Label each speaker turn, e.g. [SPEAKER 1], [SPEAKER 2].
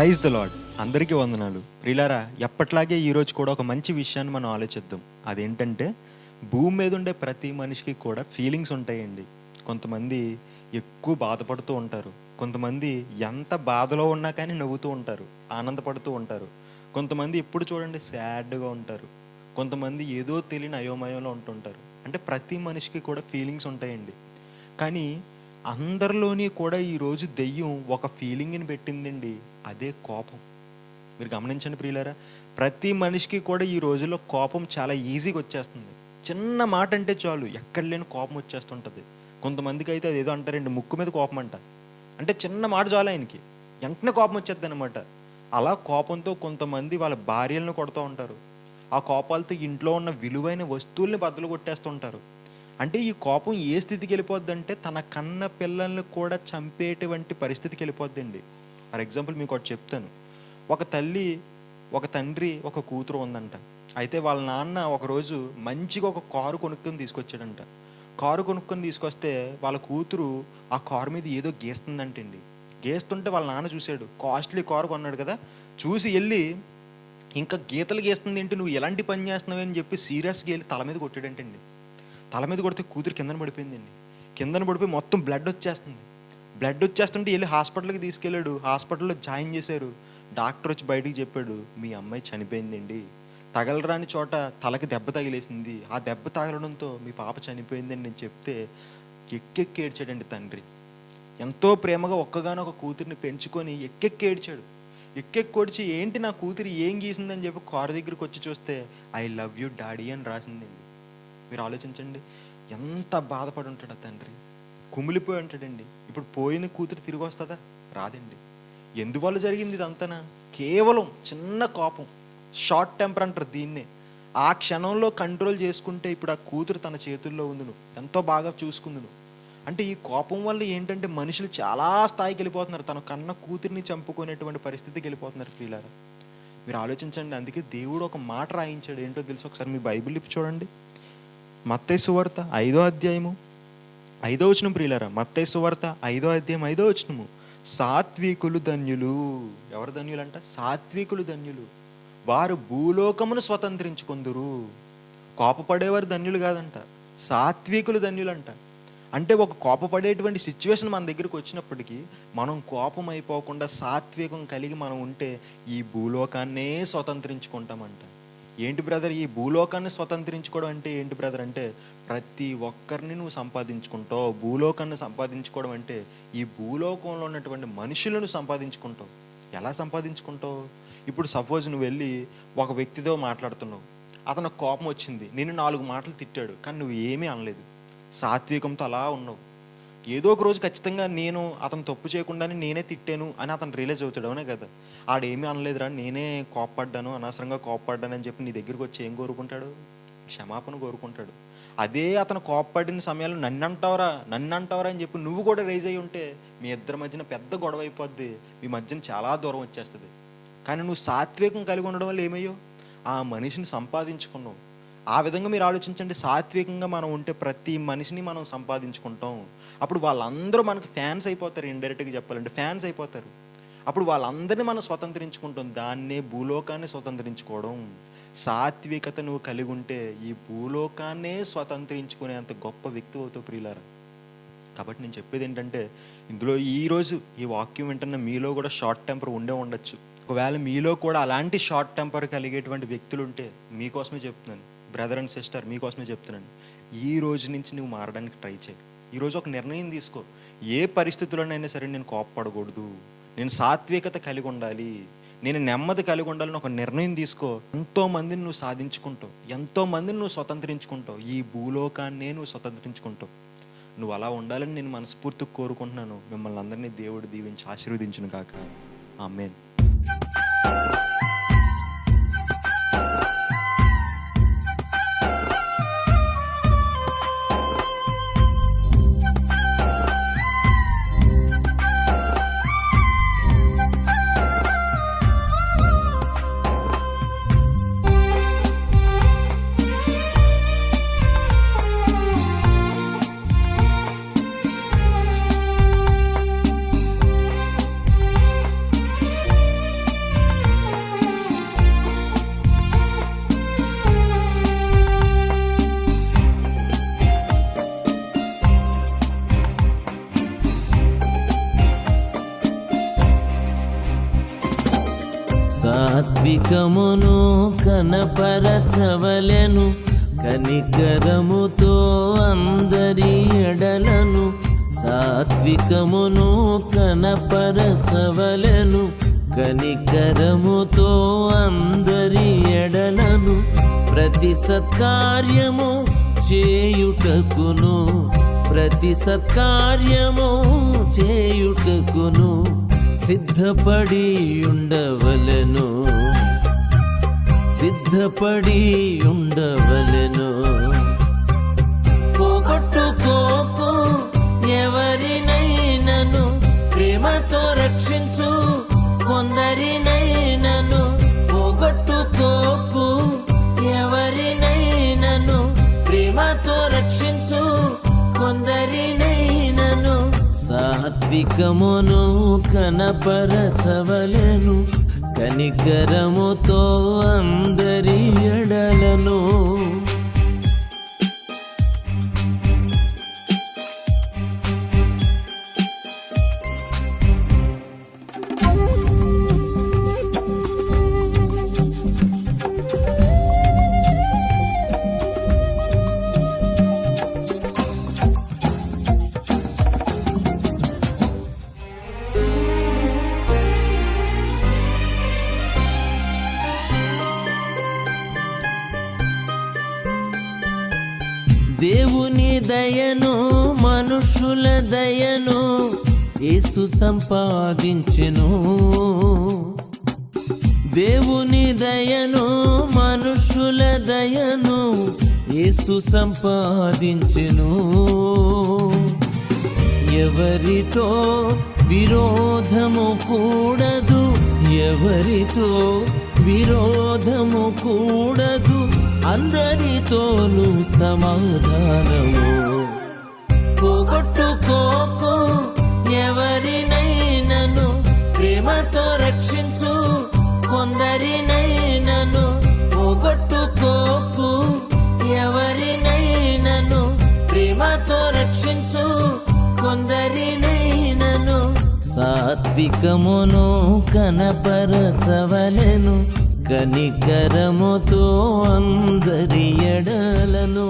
[SPEAKER 1] Praise the lord అందరికీ వందనాలు. ప్రిలారా ఎప్పట్లాగే ఈరోజు కూడా ఒక మంచి విషయాన్ని మనం ఆలోచిద్దాం. అదేంటంటే భూమి మీద ఉండే ప్రతి మనిషికి కూడా ఫీలింగ్స్ ఉంటాయండి. కొంతమంది ఎక్కువ బాధపడుతూ ఉంటారు. కొంతమంది ఎంత బాధలో ఉన్నా కానీ నవ్వుతూ ఉంటారు. ఆనందపడుతూ ఉంటారు. కొంతమంది ఎప్పుడు చూడండి సాడ్గా ఉంటారు. కొంతమంది ఏదో తెలియని అయోమయంలో ఉంటుంటారు. అంటే ప్రతి మనిషికి కూడా ఫీలింగ్స్ ఉంటాయండి. కానీ అందరిలోని కూడా ఈరోజు దెయ్యం ఒక ఫీలింగ్ని పెట్టిందండి. అదే కోపం. మీరు గమనించండి ప్రియులారా ప్రతి మనిషికి కూడా ఈ రోజుల్లో కోపం చాలా ఈజీగా వచ్చేస్తుంది. చిన్న మాట అంటే చాలు ఎక్కడ లేని కోపం వచ్చేస్తుంటుంది. కొంతమందికి అయితే అది ఏదో అంటారండి ముక్కు మీద కోపం అంట. అంటే చిన్న మాట చాలు ఆయనకి. వెంటనే కోపం వచ్చేద్ది అనమాట అలా కోపంతో కొంతమంది వాళ్ళ భార్యలను కొడుతూ ఉంటారు. ఆ కోపాలతో ఇంట్లో ఉన్న విలువైన వస్తువుల్ని బద్దలు కొట్టేస్తుంటారు అంటే ఈ కోపం ఏ స్థితికి వెళ్ళిపోద్ది అంటే తన కన్న పిల్లల్ని కూడా చంపేటువంటి పరిస్థితికి వెళ్ళిపోద్దండి. ఫర్ ఎగ్జాంపుల్ మీకు ఒకటి చెప్తాను. ఒక తల్లి ఒక తండ్రి ఒక కూతురు ఉందంట. అయితే వాళ్ళ నాన్న ఒకరోజు మంచిగా ఒక కారు కొనుక్కొని తీసుకొచ్చాడంట. కారు కొనుక్కొని తీసుకొస్తే వాళ్ళ కూతురు ఆ కారు మీద ఏదో గీస్తుందంటండి. గీస్తుంటే వాళ్ళ నాన్న చూశాడు. కాస్ట్లీ కారు కొన్నాడు కదా. చూసి వెళ్ళి ఇంకా గీతలు గీస్తుంది ఏంటి? నువ్వు ఎలాంటి పని చేస్తున్నావు? అని చెప్పి సీరియస్గా వెళ్ళి తల మీద కొట్టాడంటండి. తల మీద కొడితే కూతురు కిందన పడిపోయిందండి కిందన పడిపోయి మొత్తం బ్లడ్ వచ్చేస్తుంది. బ్లడ్ వచ్చేస్తుంటే వెళ్ళి హాస్పిటల్కి తీసుకెళ్ళాడు. హాస్పిటల్లో జాయిన్ చేశారు. డాక్టర్ వచ్చి బయటికి చెప్పాడు మీ అమ్మాయి చనిపోయిందండి. తగలరాని చోట తలకి దెబ్బ తగిలేసింది. ఆ దెబ్బ తగలడంతో మీ పాప చనిపోయిందని నేను చెప్తే ఎక్కెక్కి ఏడ్చాడండి తండ్రి. ఎంతో ప్రేమగా ఒక్కగానో ఒక కూతురిని పెంచుకొని ఎక్కెక్కి ఏడ్చాడు. ఎక్కెక్కి ఓడిచి ఏంటి నా కూతురు ఏం గీసిందని చెప్పి కారు దగ్గరికి వచ్చి చూస్తే ఐ లవ్ యూ డాడీ అని రాసిందండి. మీరు ఆలోచించండి. ఎంత బాధపడి ఉంటాడు ఆ తండ్రి. కుమిలిపోయి ఉంటాడండి. ఇప్పుడు పోయిన కూతురు తిరిగి వస్తుందా? రాదండి. ఎందువల్ల జరిగింది ఇదంతనా? కేవలం చిన్న కోపం. షార్ట్ టెంపర్ అంటారు దీన్నే. ఆ క్షణంలో కంట్రోల్ చేసుకుంటే ఇప్పుడు ఆ కూతురు తన చేతుల్లో ఉందును. ఎంతో బాగా చూసుకుందును. అంటే ఈ కోపం వల్ల ఏంటంటే మనుషులు చాలా స్థాయికి వెళ్ళిపోతున్నారు. తన కన్న కూతురిని చంపుకునేటువంటి పరిస్థితికి వెళ్ళిపోతున్నారు ప్రియులారా. మీరు ఆలోచించండి. అందుకే దేవుడు ఒక మాట రాయించాడు. ఏంటో తెలుసు? ఒకసారి మీ బైబిల్ ఇప్పి చూడండి. మత్తయి సువార్త ఐదో అధ్యాయము. ఐదో వచనం ప్రియులరా మత్తయి సువార్త ఐదో అధ్యాయం ఐదో వచనము. సాత్వికులు ధన్యులు. ఎవరు ధన్యులంట? సాత్వికులు ధన్యులు. వారు భూలోకమును స్వతంత్రించుకుందురు. కోపపడేవారు ధన్యులు కాదంట. సాత్వికులు ధన్యులంట. అంటే ఒక కోపపడేటువంటి సిచ్యువేషన్ మన దగ్గరికి వచ్చినప్పటికీ మనం కోపం అయిపోకుండా సాత్వికం కలిగి మనం ఉంటే ఈ భూలోకాన్నే స్వతంత్రించుకుంటామంట. ఏంటి బ్రదర్ ఈ భూలోకాన్ని స్వతంత్రించుకోవడం అంటే ఏంటి బ్రదర్ అంటే ప్రతి ఒక్కరిని నువ్వు సంపాదించుకుంటావు. భూలోకాన్ని సంపాదించుకోవడం అంటే ఈ భూలోకంలో ఉన్నటువంటి మనుషులను సంపాదించుకుంటావు. ఎలా సంపాదించుకుంటావు? ఇప్పుడు సపోజ్ నువ్వు వెళ్ళి ఒక వ్యక్తితో మాట్లాడుతున్నావు. అతను కోపం వచ్చింది. నేను నాలుగు మాటలు తిట్టాడు. కానీ నువ్వు ఏమీ అనలేదు. సాత్వికంతో అలా ఉన్నావు. ఏదో ఒక రోజు ఖచ్చితంగా నేను అతను తప్పు చేయకుండానే నేనే తిట్టాను అని అతను రియలైజ్ అవుతాడు అవునే కదా? ఆడేమీ అనలేదురా నేనే కోప్పడ్డాను అనవసరంగా కోప్పడ్డాను అని చెప్పి నీ దగ్గరికి వచ్చి ఏం కోరుకుంటాడు? క్షమాపణ కోరుకుంటాడు. అదే అతను కోప్పడిన సమయంలో నన్ను అంటావరా నన్ను అంటావరా అని చెప్పి నువ్వు కూడా రైజ్ అయి ఉంటే మీ ఇద్దరి మధ్యన పెద్ద గొడవ అయిపోద్ది మీ మధ్యన చాలా దూరం వచ్చేస్తుంది. కానీ నువ్వు సాత్వికం కలిగి ఉండడం వల్ల ఏమయ్యో? ఆ మనిషిని సంపాదించుకున్నావు. ఆ విధంగా మీరు ఆలోచించండి. సాత్వికంగా మనం ఉంటే ప్రతి మనిషిని మనం సంపాదించుకుంటాం. అప్పుడు వాళ్ళందరూ మనకు ఫ్యాన్స్ అయిపోతారు ఇండైరెక్ట్గా చెప్పాలంటే. ఫ్యాన్స్ అయిపోతారు. అప్పుడు వాళ్ళందరినీ మనం స్వతంత్రించుకుంటాం. దాన్నే భూలోకాన్ని స్వతంత్రించుకోవడం. సాత్వికత నువ్వు కలిగి ఉంటే ఈ భూలోకాన్నే స్వతంత్రించుకునేంత గొప్ప వ్యక్తి అవుతావు ప్రియులారా. కాబట్టి నేను చెప్పేది ఏంటంటే ఇందులో ఈరోజు ఈ వాక్యం వింటున్న మీలో కూడా షార్ట్ టెంపర్ ఉండే ఉండొచ్చు. ఒకవేళ మీలో కూడా అలాంటి షార్ట్ టెంపర్ కలిగేటువంటి వ్యక్తులు ఉంటే మీకోసమే చెప్తున్నాను. బ్రదర్ అండ్ సిస్టర్ మీకోసమే చెప్తున్నాను. ఈ రోజు నుంచి నువ్వు మారడానికి ట్రై చేయి. ఈరోజు ఒక నిర్ణయం తీసుకో. ఏ పరిస్థితుల్లోనైనా సరే నేను కోప్పడకూడదు. నేను సాత్వికత కలిగి ఉండాలి. నేను నెమ్మది కలిగి ఉండాలని ఒక నిర్ణయం తీసుకో. ఎంతోమందిని నువ్వు సాధించుకుంటావు. ఎంతోమందిని నువ్వు స్వతంత్రించుకుంటావు. ఈ భూలోకాన్నే నువ్వు స్వతంత్రించుకుంటావు. నువ్వు అలా ఉండాలని నేను మనస్ఫూర్తిగా కోరుకుంటున్నాను. మిమ్మల్ని అందరినీ దేవుడు దీవించి ఆశీర్వదించును కాక ఆమెన్.
[SPEAKER 2] సాత్వికమును కనపరచవలెను. కనికరముతో అందరి ఎడలను సాత్వికమును కనపరచవలెను. కనికరముతో అందరి ఎడలను ప్రతి సత్కార్యము చేయుటకును. ప్రతి సత్కార్యము చేయుటకును. సిద్ధపడి ఉండవలను. సిద్ధపడి ఉండవలెను. పోగొట్టుకోకు ఎవరినైనను ప్రేమతో రక్షించు కొందరినైనను పోగొట్టుకోకు ఎవరినైనను ప్రేమతో రక్షించు కొందరినైనను సాత్వికమును కనపరచవలెను. కనికరముతో అందరి ఎడలను దయను మనుషుల దయను యేసు సంపాదించెను. దేవుని దయను మనుషుల దయను యేసు సంపాదించెను. ఎవరితో విరోధము కూడదు ఎవరితో విరోధము కూడదు అందరితోనూ సమాధానము. పోగొట్టుకోకు ఎవరినైనను ప్రేమతో రక్షించు కొందరినైనను పోగొట్టుకోకు ఎవరినైనను ప్రేమతో రక్షించు కొందరినైనను సాత్వికమును కనపరచవలెను. కనికరముతో అందరి ఎడలను